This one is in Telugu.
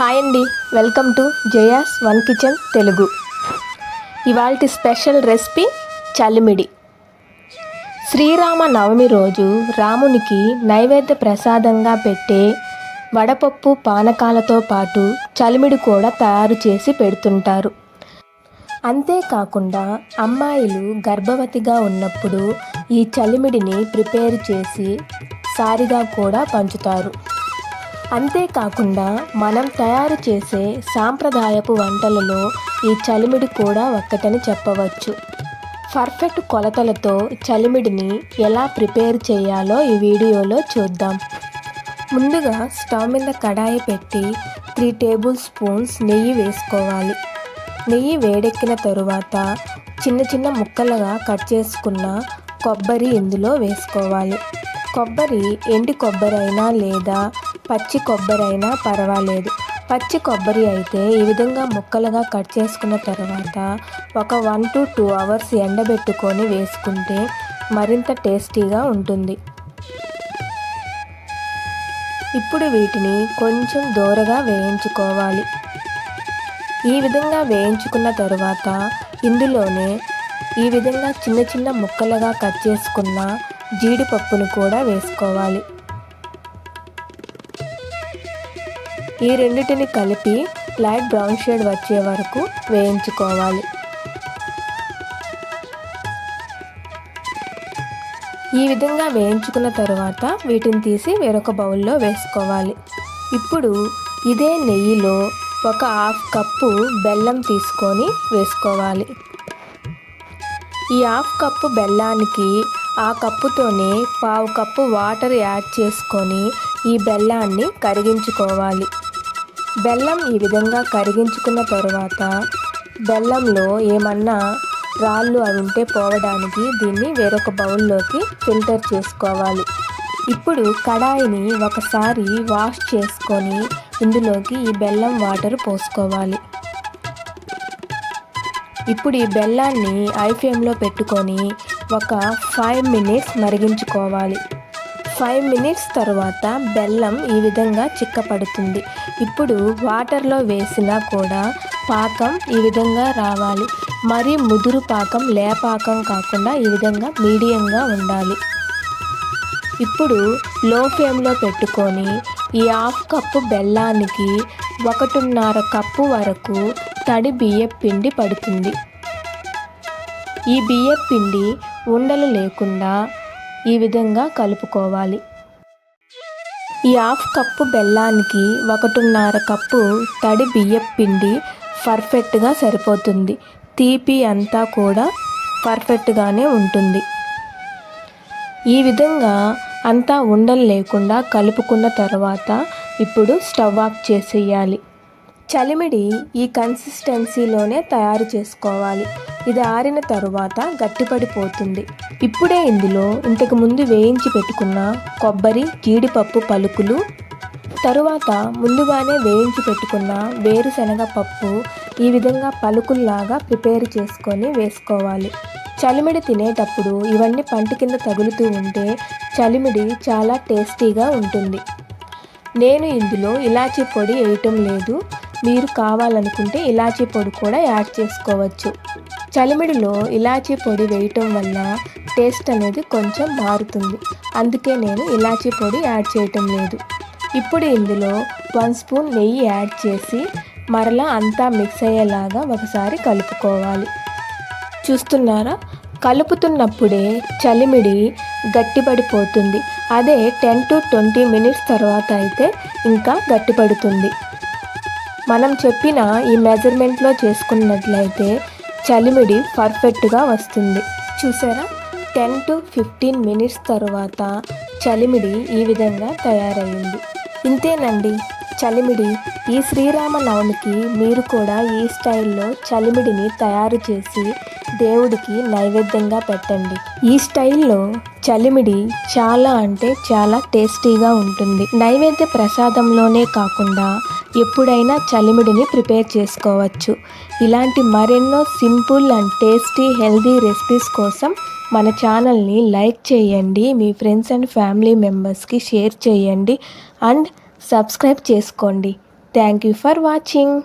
హాయ్ అండి. Welcome to Jaya's one kitchen Telugu. ఇవాళ స్పెషల్ రెసిపీ చలిమిడి. శ్రీరామ నవమి రోజు రామునికి నైవేద్య ప్రసాదంగా పెట్టే వడపప్పు పానకాలతో పాటు చలిమిడి కూడా తయారు చేసి పెడుతుంటారు. అంతేకాకుండా అమ్మాయిలు గర్భవతిగా ఉన్నప్పుడు ఈ చలిమిడిని ప్రిపేర్ చేసి సారిగా కూడా పంచుతారు. అంతేకాకుండా మనం తయారు చేసే సాంప్రదాయపు వంటలలో ఈ చలిమిడి కూడా ఒక్కటని చెప్పవచ్చు. పర్ఫెక్ట్ కొలతలతో చలిమిడిని ఎలా ప్రిపేర్ చేయాలో ఈ వీడియోలో చూద్దాం. ముందుగా స్టవ్ మీద కడాయి పెట్టి త్రీ టేబుల్ స్పూన్స్ నెయ్యి వేసుకోవాలి. నెయ్యి వేడెక్కిన తరువాత చిన్న చిన్న ముక్కలుగా కట్ చేసుకున్న కొబ్బరి ఇందులో వేసుకోవాలి. కొబ్బరి ఎండి కొబ్బరి అయినా లేదా పచ్చి కొబ్బరి అయినా పర్వాలేదు. పచ్చి కొబ్బరి అయితే ఈ విధంగా ముక్కలుగా కట్ చేసుకున్న తర్వాత ఒక వన్ టు టూ అవర్స్ ఎండబెట్టుకొని వేసుకుంటే మరింత టేస్టీగా ఉంటుంది. ఇప్పుడు వీటిని కొంచెం దూరగా వేయించుకోవాలి. ఈ విధంగా వేయించుకున్న తరువాత ఇందులోనే ఈ విధంగా చిన్న చిన్న ముక్కలుగా కట్ చేసుకున్న జీడిపప్పును కూడా వేసుకోవాలి. ఈ రెండింటిని కలిపి లైట్ బ్రౌన్ షేడ్ వచ్చే వరకు వేయించుకోవాలి. ఈ విధంగా వేయించుకున్న తర్వాత వీటిని తీసి వేరొక బౌల్లో వేసుకోవాలి. ఇప్పుడు ఇదే నెయ్యిలో ఒక హాఫ్ కప్పు బెల్లం తీసుకొని వేసుకోవాలి. ఈ హాఫ్ కప్పు బెల్లానికి ఆ కప్పుతోనే పావు కప్పు వాటర్ యాడ్ చేసుకొని ఈ బెల్లాన్ని కరిగించుకోవాలి. బెల్లం ఈ విధంగా కరిగించుకున్న తర్వాత బెల్లంలో ఏమన్నా రాళ్ళు అవి ఉంటే పోవడానికి దీన్ని వేరొక బౌల్లోకి ఫిల్టర్ చేసుకోవాలి. ఇప్పుడు కడాయిని ఒకసారి వాష్ చేసుకొని ఇందులోకి ఈ బెల్లం వాటర్ పోసుకోవాలి. ఇప్పుడు ఈ బెల్లాన్ని ఐ ఫ్లేమ్లో పెట్టుకొని ఒక ఫైవ్ మినిట్స్ మరిగించుకోవాలి. ఫైవ్ మినిట్స్ తర్వాత బెల్లం ఈ విధంగా చిక్కపడుతుంది. ఇప్పుడు వాటర్లో వేసినా కూడా పాకం ఈ విధంగా రావాలి. మరీ ముదురు పాకం లేపాకం కాకుండా ఈ విధంగా మీడియంగా ఉండాలి. ఇప్పుడు లో ఫ్లేమ్లో పెట్టుకొని ఈ హాఫ్ కప్పు బెల్లానికి ఒకటిన్నర కప్పు వరకు తడి బియ్యం పిండి పడుతుంది. ఈ బియ్యం పిండి ఉండలు లేకుండా ఈ విధంగా కలుపుకోవాలి. ఈ హాఫ్ కప్పు బెల్లానికి ఒకటిన్నర కప్పు తడి బియ్యం పిండి పర్ఫెక్ట్గా సరిపోతుంది. తీపి అంతా కూడా పర్ఫెక్ట్గానే ఉంటుంది. ఈ విధంగా అంతా ఉండలు లేకుండా కలుపుకున్న తర్వాత ఇప్పుడు స్టవ్ ఆఫ్ చేసేయాలి. చలిమిడి ఈ కన్సిస్టెన్సీలోనే తయారు చేసుకోవాలి. ఇది ఆరిన తరువాత గట్టిపడిపోతుంది. ఇప్పుడే ఇందులో ఇంతకు ముందు వేయించి పెట్టుకున్న కొబ్బరి జీడిపప్పు పలుకులు తరువాత ముందుగానే వేయించి పెట్టుకున్న వేరుశనగ పప్పు ఈ విధంగా పలుకుల్లాగా ప్రిపేర్ చేసుకొని వేసుకోవాలి. చలిమిడి తినేటప్పుడు ఇవన్నీ పంట కింద తగులుతూ ఉంటే చలిమిడి చాలా టేస్టీగా ఉంటుంది. నేను ఇందులో ఇలాచీ పొడి వేయటం లేదు. మీరు కావాలనుకుంటే ఇలాచీ పొడి కూడా యాడ్ చేసుకోవచ్చు. చలిమిడిలో ఇలాచీ పొడి వేయటం వల్ల టేస్ట్ అనేది కొంచెం మారుతుంది. అందుకే నేను ఇలాచీ పొడి యాడ్ చేయటం లేదు. ఇప్పుడు ఇందులో వన్ స్పూన్ నెయ్యి యాడ్ చేసి మరలా అంతా మిక్స్ అయ్యేలాగా ఒకసారి కలుపుకోవాలి. చూస్తున్నారా? కలుపుతున్నప్పుడే చలిమిడి గట్టిపడిపోతుంది. అదే టెన్ టు ట్వంటీ మినిట్స్ తర్వాత అయితే ఇంకా గట్టిపడుతుంది. మనం చెప్పిన ఈ మెజర్మెంట్లో చేసుకున్నట్లయితే చలిమిడి పర్ఫెక్ట్గా వస్తుంది. చూసారా? టెన్ టు ఫిఫ్టీన్ మినిట్స్ తర్వాత చలిమిడి ఈ విధంగా తయారయ్యింది. ఇంతేనండి. చలిమిడి. ఈ శ్రీరామ నవమికి మీరు కూడా ఈ స్టైల్లో చలిమిడిని తయారు చేసి దేవుడికి నైవేద్యంగా పెట్టండి. ఈ స్టైల్లో చలిమిడి చాలా అంటే చాలా టేస్టీగా ఉంటుంది. నైవేద్య ప్రసాదంలోనే కాకుండా ఎప్పుడైనా చలిమిడిని ప్రిపేర్ చేసుకోవచ్చు. ఇలాంటి మరెన్నో simple and tasty healthy recipes కోసం మన ఛానల్ని లైక్ చేయండి మీ ఫ్రెండ్స్ అండ్ ఫ్యామిలీ మెంబర్స్కి షేర్ చేయండి అండ్ సబ్స్క్రైబ్ చేసుకోండి. Thank you for watching.